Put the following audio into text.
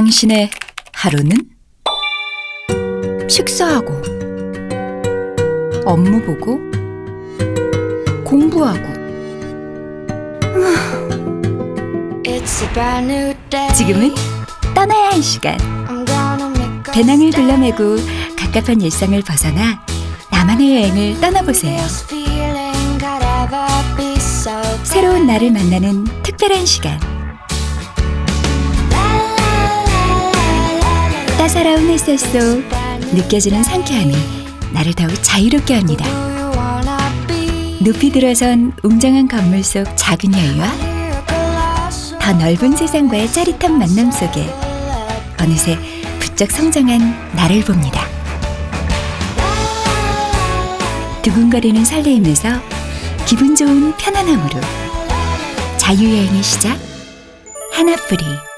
당신의 하루는 식사하고 업무 보고 공부하고. 지금은 떠나야 할 시간 배낭을. 둘러매고 갑갑한 일상을 벗어나 나만의 여행을 떠나보세요. 새로운 나를 만나는 특별한 시간. 따사로운 햇살 속 느껴지는 상쾌함이 나를 더욱 자유롭게 합니다. 높이 들어선 웅장한 건물 속 작은 여유와? 더 넓은 세상과의 짜릿한 만남 속에 어느새 부쩍 성장한 나를 봅니다. 두근거리는 설레임에서 기분 좋은 편안함으로 자유여행의 시작 하나뿐리